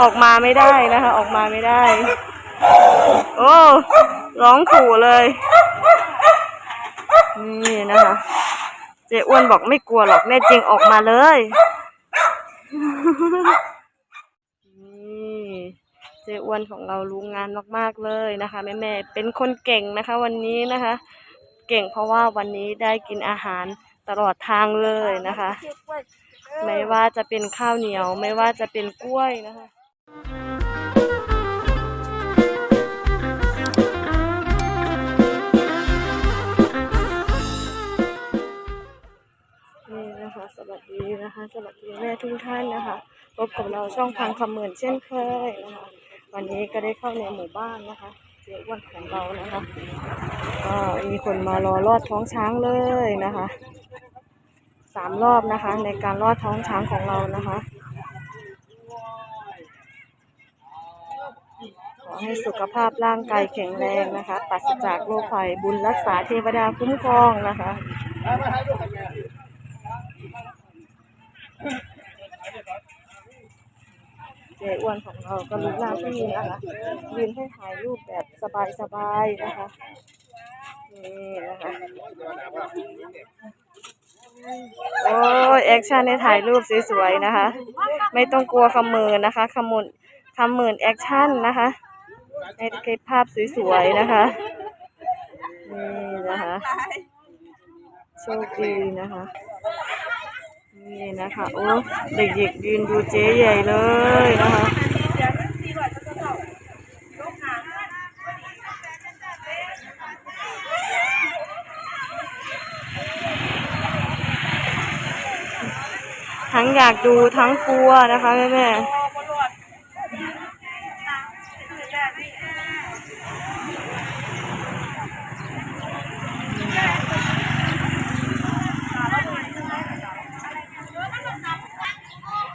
ออกมาไม่ได้นะคะ ออกมาไม่ได้ โอ้ร้องขู่เลย นี่นะคะเจ๊อ้วนบอกไม่กลัวหรอกแน่จริงออกมาเลยนี่เจ๊อ้วนของเรารู้งานมากๆเลยนะคะแม่แม่ๆเป็นคนเก่งนะคะ วันนี้นะคะ เก่งเพราะว่าวันนี้ได้กินอาหาร ตลอดทางเลยนะคะ ไม่ว่าจะเป็นข้าวเหนียว ไม่ว่าจะเป็นกล้วยนะคะนี่นะคะสวัสดีนะคะสวัสดีแม่ทุกท่านนะคะพบกับเราช่องพังคำเหมือนเช่นเคยนะคะ วันนี้ก็ได้เข้าในหมู่บ้านนะคะเจ๊อ้วนของเรานะคะก็มีคนมารอลอดท้องช้างเลยนะคะ สามรอบนะคะ ในการลอดท้องช้างของเรานะคะ ขอให้สุขภาพร่างกายแข็งแรงนะคะปราศจากโรคภัยบุญรักษาเทวดาคุ้มครองนะคะเจ๊อ้วนของเราก็รู้หน้าที่นะคะยืนให้ถ่ายรูปแบบสบายๆนะคะนี่นะคะ โอ้ยแอคชั่นในถ่ายรูปสวยๆนะคะ ไม่ต้องกลัวคำมือนะคะคำมืนคำมืนแอคชั่นนะคะในเก็บภาพสวยๆนะคะนี่นะคะโชคดีนะคะนี่นะคะโอ้เด็กๆยืนดูเจ๊ใหญ่เลยนะคะ ทั้งอยากดูทั้งกลัวนะคะแม่แม่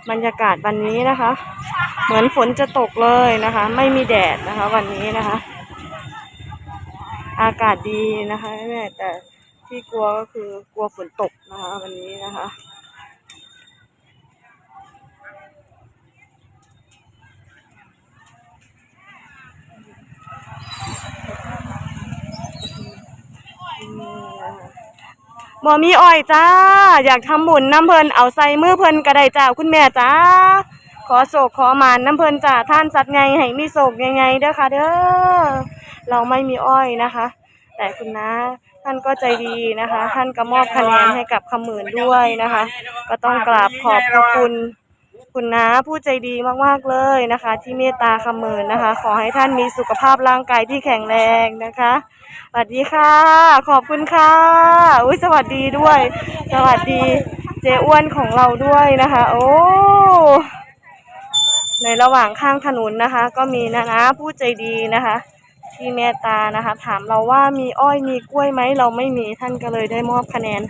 บรรยากาศวันนี้นะคะ เหมือนฝนจะตกเลยนะคะ ไม่มีแดดนะคะ วันนี้นะคะ อากาศดีนะคะแม่แม่แต่ที่กลัวก็คือกลัวฝนตกนะคะ วันนี้นะคะ หมอมีอ้อยจ้า อยากทำบุญน้ำเพลินเอาใส่มือเพลินก็ได้จ้าคุณแม่จ้า ขอโศกขอมานน้ำเพลินจ้าท่านสัตว์ไงให้มีโศกยังไงเด้อค่ะเด้อเราไม่มีอ้อยนะคะ แต่คุณนะท่านก็ใจดีนะคะ ท่านก็มอบคะแนนให้กับคำหมื่นด้วยนะคะ ก็ต้องกราบขอบพระคุณ คุณน้าผู้ใจดีมากๆเลยนะคะ ที่เมตตาคำหมื่นนะคะ ขอให้ท่านมีสุขภาพร่างกายที่แข็งแรงนะคะสวัสดีค่ะ ขอบคุณค่ะอุ้ยสวัสดีด้วย สวัสดีเจ๊อ้วนของเราด้วยนะคะ โอ้ในระหว่างข้างถนนนะคะ ก็มีนะนะผู้ใจดีนะคะ ที่เมตตานะคะ ถามเราว่ามีอ้อยมีกล้วยไหมเราไม่มีท่านก็เลยได้มอบคะแนน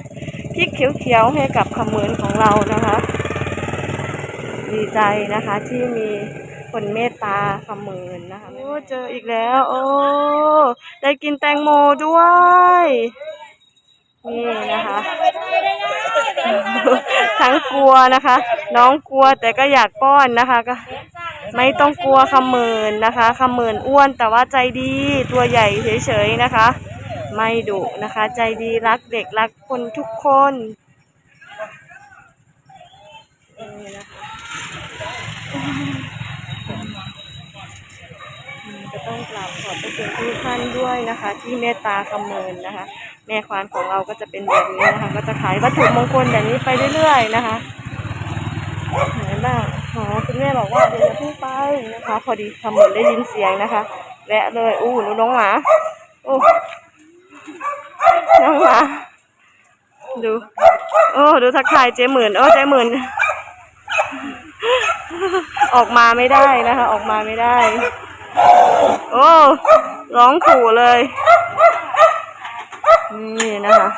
พริกเขียวๆให้กับขมืนของเรานะคะ ดีใจนะคะที่มีคนเมตตาคำมืนนะคะโอ้เจออีกแล้ว โอ้ได้กินแตงโมด้วยนี่นะคะ ทั้งกลัวนะคะ น้องกลัวแต่ก็อยากป้อนนะคะก็ไม่ต้องกลัวคำมืนนะคะคำมืนอ้วนแต่ว่าใจดีตัวใหญ่เฉยๆนะคะ ไม่ดุนะคะ ใจดีรักเด็กรักคนทุกคนนี่นะคะ อืมก็ต้องกราบขอบพระคุณทุกท่านด้วยนะคะ ที่เมตตาคำมืนนะคะ แม่ควานของเราก็จะเป็นแบบนี้นะคะ ก็จะขายวัตถุมงคลแบบนี้ไปเรื่อยๆนะคะไหนบ้างอ๋อคุณแม่บอกว่าเดี๋ยวจะเพิ่งไปนะคะ พอดีทำเหมือนได้ยินเสียงนะคะแวะเลยอู้หนูน้องหมาโอ้น้องหมาดู โอ้ ดูทักทายเจ๊หมื่น โอ้เจ๊หมื่น ออกมาไม่ได้นะคะ ออกมาไม่ได้ โอ้ร้องขู่เลย นี่นะคะ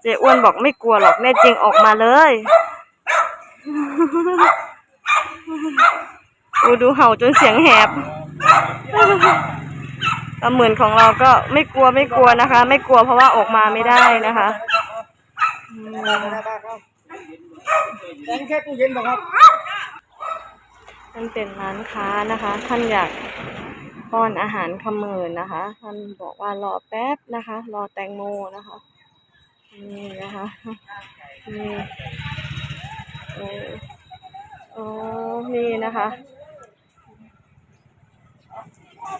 เจ๊อ้วนบอกไม่กลัวหรอกแน่จริงออกมาเลยดูดูเห่าจนเสียงแหบตาหมื่นของเราก็ไม่กลัวไม่กลัวนะคะ ไม่กลัวเพราะว่าออกมาไม่ได้นะคะอืมแกงแค่ตู้เย็นป่ะครับ ท่านเป็นร้านค้านะคะ ท่านอยากป้อนอาหารคำเมินนะคะ ท่านบอกว่ารอแป๊บนะคะ รอแตงโมนะคะนี่นะคะนี่โอ้โอ้นี่นะคะ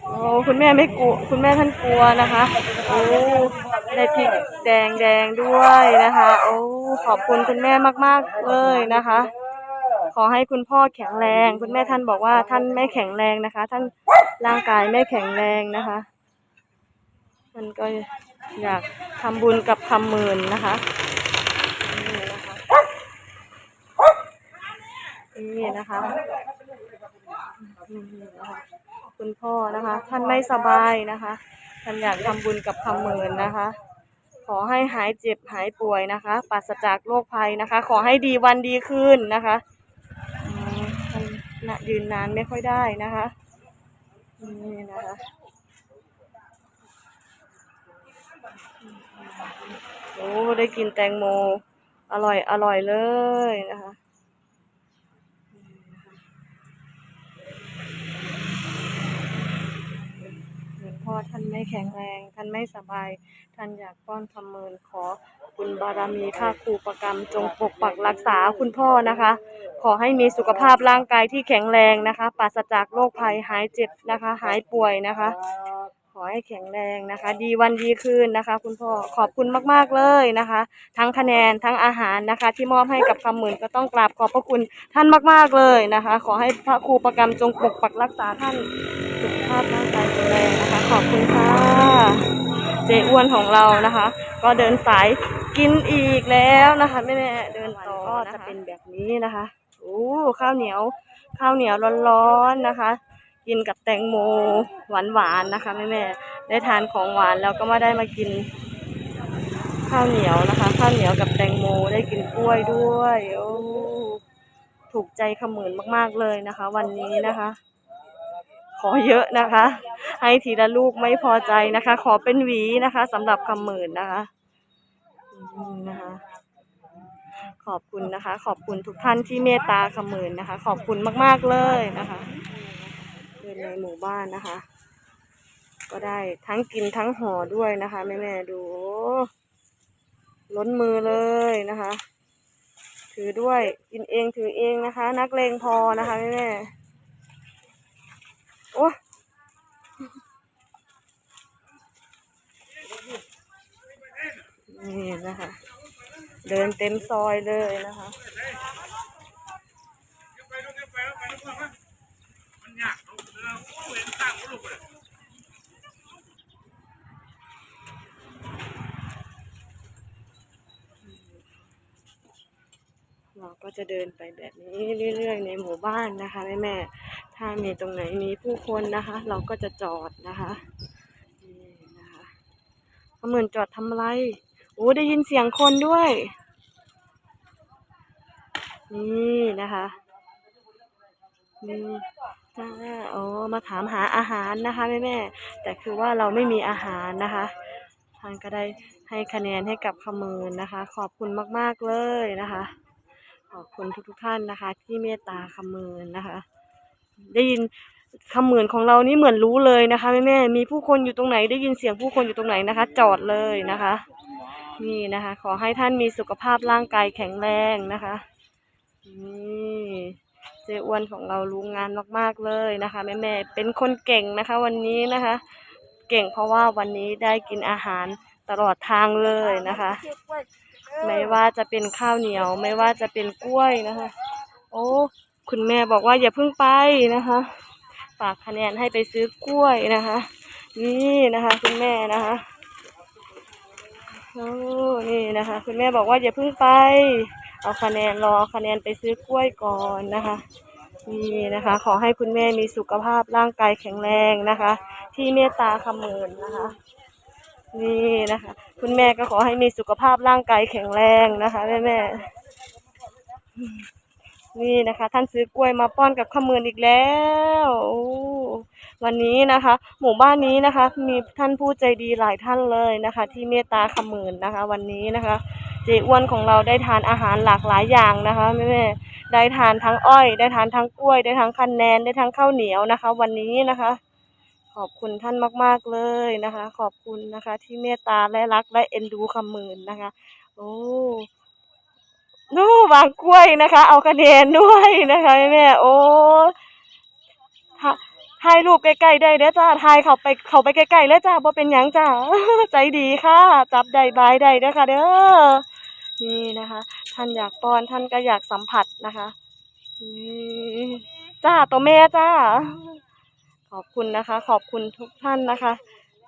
โอ้คุณแม่ไม่กลัวคุณแม่ท่านกลัวนะคะโอ้ได้พริกแดงแดงด้วยนะคะ โอ้ขอบคุณคุณแม่มาก ๆ เลยนะคะ ขอให้คุณพ่อแข็งแรง คุณแม่ท่านบอกว่าท่านไม่แข็งแรงนะคะ ท่านร่างกายไม่แข็งแรงนะคะท่านก็อยากทำบุญกับคำหมื่นนะคะนี่นะคะนี่นะคะคุณพ่อนะคะ ท่านไม่สบายนะคะท่านอยากทำบุญกับคำหมื่นนะคะ ขอให้หายเจ็บหายป่วยนะคะปราศจากโรคภัยนะคะ ขอให้ดีวันดีขึ้นนะคะ นน่ะยืนนานไม่ค่อยได้นะคะนี่นะคะโอ้ได้กินแตงโม อร่อยอร่อยเลยนะคะ หลวง พ่อท่านไม่แข็งแรง ท่านไม่สบาย ท่านอยากป้อนคำเมินขอคุณบารมีภาคครูประกรรม จงปกปักรักษาคุณพ่อนะคะ ขอให้มีสุขภาพร่างกายที่แข็งแรงนะคะปราศจากโรคภัยหายเจ็บนะคะ หายป่วยนะคะ ขอให้แข็งแรงนะคะ ดีวันดีคืนนะคะ คุณพ่อขอบคุณมากๆเลยนะคะ ทั้งคะแนนทั้งอาหารนะคะ ที่มอบให้กับคำหมื่นก็ต้องกราบขอบพระคุณท่านมากๆเลยนะคะ ขอให้พระครูประกรรมจงปกปักรักษาท่านสุขภาพร่างกายแข็งแรงนะคะ ขอบคุณค่ะ เจ๊อ้วนของเรานะคะ ก็เดินสายกินอีกแล้วนะคะแม่แม่ๆเดินต่อก็จะเป็นแบบนี้นะคะโอ้ข้าวเหนียว ข้าวเหนียวร้อนๆนะคะ กินกับแตงโมหวานๆนะคะแม่แม่ๆได้ทานของหวานแล้วก็มาได้มากิน ข้าวเหนียวนะคะ ข้าวเหนียวกับแตงโมได้กินกล้วยด้วยโอ้ถูกใจขมื่นมากๆเลยนะคะ วันนี้นะคะ ขอเยอะนะคะ ให้ทีละลูกไม่พอใจนะคะ ขอเป็นหวีนะคะสำหรับคำหมื่นนะคะนะคะ ขอบคุณนะคะ ขอบคุณทุกท่านที่เมตตาขมื่นนะคะ ขอบคุณมากๆเลยนะคะเดินในหมู่บ้านนะคะ ก็ได้ทั้งกินทั้งห่อด้วยนะคะแม่แม่ๆดู ล้นมือเลยนะคะ ถือด้วยกินเองถือเองนะคะ นักเลงพอนะคะแม่แม่ๆ โอ้นี่นะคะ เดินเต็มซอยเลยนะคะเราก็จะเดินไปแบบนี้เรื่อยๆในหมู่บ้านนะคะแม่แม่ ถ้ามีตรงไหนมีผู้คนนะคะ เราก็จะจอดนะคะนี่นะคะเขเหมือนจอดทำอะไรโอ้ได้ยินเสียงคนด้วย นี่นะคะนี่จ้าโอ้มาถามหาอาหารนะคะแม่แม่แต่คือว่าเราไม่มีอาหารนะคะทานก็ได้ให้คะแนนให้กับขมืนนะคะ ขอบคุณมาก ๆ เลยนะคะ ขอบคุณทุกๆท่านนะคะ ที่เมตตาคำมืนนะคะ ได้ยินคำหมื่นของเรานี่เหมือนรู้เลยนะคะแม่แม่มีผู้คนอยู่ตรงไหน ได้ยินเสียงผู้คนอยู่ตรงไหนนะคะ จอดเลยนะคะ นี่นะคะ ขอให้ท่านมีสุขภาพร่างกายแข็งแรงนะคะนี่เจ้อ้วนของเรารู้งานมากๆเลยนะคะแม่แม่เป็นคนเก่งนะคะ วันนี้นะคะ เก่งเพราะว่าวันนี้ได้กินอาหารตลอดทางเลยนะคะ ไม่ว่าจะเป็นข้าวเหนียว ไม่ว่าจะเป็นกล้วยนะคะ โอ้ คุณแม่บอกว่าอย่าเพิ่งไปนะคะ ฝากคะแนนให้ไปซื้อกล้วยนะคะ นี่นะคะ คุณแม่นะคะโอ้นี่นะคะ คุณแม่บอกว่าอย่าเพิ่งไป เอาคะแนนรอคะแนนไปซื้อกล้วยก่อนนะคะนี่นะคะ ขอให้คุณแม่มีสุขภาพร่างกายแข็งแรงนะคะ ที่เมตตาคำเมินนะคะ นี่นะคะ คุณแม่ก็ขอให้มีสุขภาพร่างกายแข็งแรงนะคะแม่แม่ นี่นะคะ ท่านซื้อกล้วยมาป้อนกับข้าวมือนอีกแล้ววันนี้นะคะ หมู่บ้านนี้นะคะ มีท่านผู้ใจดีหลายท่านเลยนะคะ ที่เมตตาขมืนนะคะ วันนี้นะคะเจอ้วนของเราได้ทานอาหารหลากหลายอย่างนะคะแม่แม่ๆได้ทานทั้งอ้อย ได้ทานทั้งกล้วย ได้ทั้งคะแนนได้ทั้งข้าวเหนียวนะคะ วันนี้นะคะ ขอบคุณท่านมาก ๆเลยนะคะ ขอบคุณนะคะ ที่เมตตาและรักและเอ็นดูคำหมื่นนะคะ โอ้ นู่วางกล้วยนะคะ เอาคะแนนด้วยนะคะแม่โอ้ถ่าถ่ายรูปใกล้ๆได้เด้อจ้าถ่ายเขาไปเขาไปใกล้ๆเลยจ้าบ่เป็นหยังจ้าใจดีค่ะ จับได้บายได้เด้อค่ะ เด้อนี่นะคะ ท่านอยากป้อนท่านก็อยากสัมผัสนะคะจ้าตัวแม่จ้า ขอบคุณนะคะ ขอบคุณทุกท่านนะคะ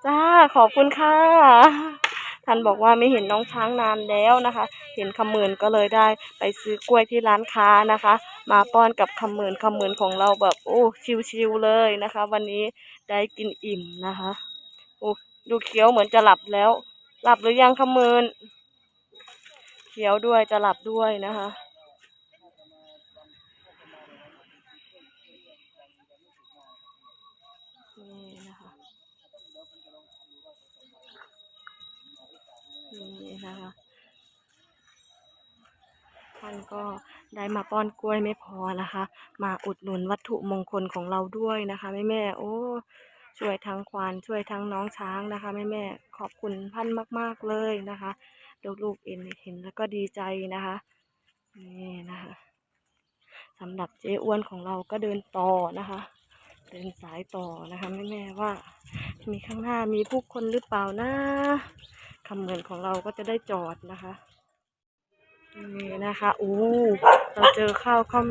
จ้าขอบคุณค่ะ ท่านบอกว่าไม่เห็นน้องช้างนานแล้วนะคะ เห็นคำหมื่นก็เลยได้ไปซื้อกล้วยที่ร้านค้านะคะ มาป้อนกับคำหมื่นคำหมื่นของเราแบบโอ้ชิวๆเลยนะคะ วันนี้ได้กินอิ่มนะคะโอ้ดูเคี้ยวเหมือนจะหลับแล้ว หลับหรือยังคำหมื่นเคี้ยวด้วยจะหลับด้วยนะคะนี่ นี่นะคะท่านก็ได้มาป้อนกล้วยไม่พอนะคะ มาอุดหนุนวัตถุมงคลของเราด้วยนะคะแม่แม่โอ้ช่วยทั้งควานช่วยทั้งน้องช้างนะคะแม่แม่ขอบคุณท่านมาก ๆเลยนะคะลูกๆเอ็นเห็นแล้วก็ดีใจนะคะนี่นะคะสำหรับเจ๊อ้วนของเราก็เดินต่อนะคะ เดินสายต่อนะคะแม่แม่ว่า มีข้างหน้ามีผู้คนหรือเปล่านะ คำเหมือนของเราก็จะได้จอดนะคะนี่นะคะอู้เราเจอข้าวข้า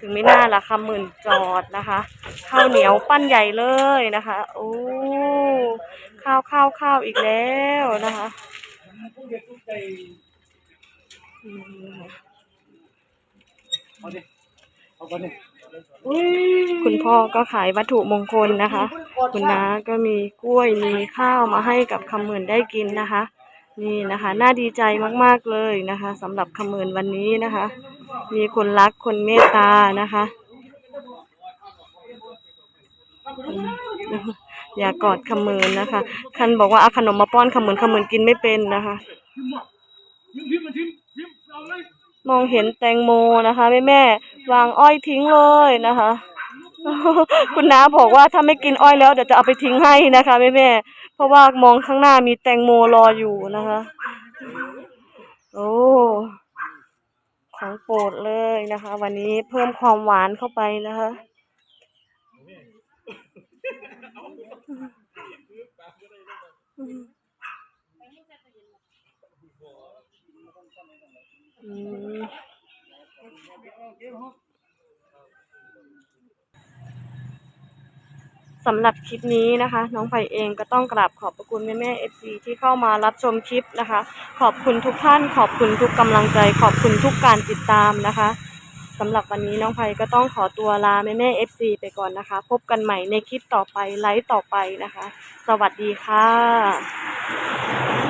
ถึงไม่น่าละคำหมื่นจอดนะคะ ข้าวเหนียวปั้นใหญ่เลยนะคะโอ้ข้าวข้าวข้าวอีกแล้วนะคะคุณพ่อก็ขายวัตถุมงคลนะคะ คุณน้าก็มีกล้วยมีข้าวมาให้กับคำหมื่นได้กินนะคะ นี่นะคะ น่าดีใจมากๆเลยนะคะสำหรับคำหมื่นวันนี้นะคะ มีคนรักคนเมตตานะคะ อย่ากอดคำหมื่นนะคะ คันบอกว่าเอาขนมมาป้อนคำหมื่นคำหมื่นกินไม่เป็นนะคะ มองเห็นแตงโมนะคะแม่แม่วางอ้อยทิ้งเลยนะคะ คุณน้าบอกว่าถ้าไม่กินอ้อยแล้วเดี๋ยวจะเอาไปทิ้งให้นะคะแม่แม่ ราะว่ามองข้างหน้ามีแตงโมรออยู่นะคะ โอ้ของโปรดเลยนะคะ วันนี้เพิ่มความหวานเข้าไปนะคะอืม สำหรับคลิปนี้นะคะ น้องไผ่เองก็ต้องกราบขอบพระคุณแม่แม่เอฟซีที่เข้ามารับชมคลิปนะคะ ขอบคุณทุกท่าน ขอบคุณทุกกำลังใจ ขอบคุณทุกการติดตามนะคะสำหรับวันนี้น้องไผ่ก็ต้องขอตัวลาแม่แม่เอฟซีไปก่อนนะคะ พบกันใหม่ในคลิปต่อไปไลฟ์ต่อไปนะคะ สวัสดีค่ะ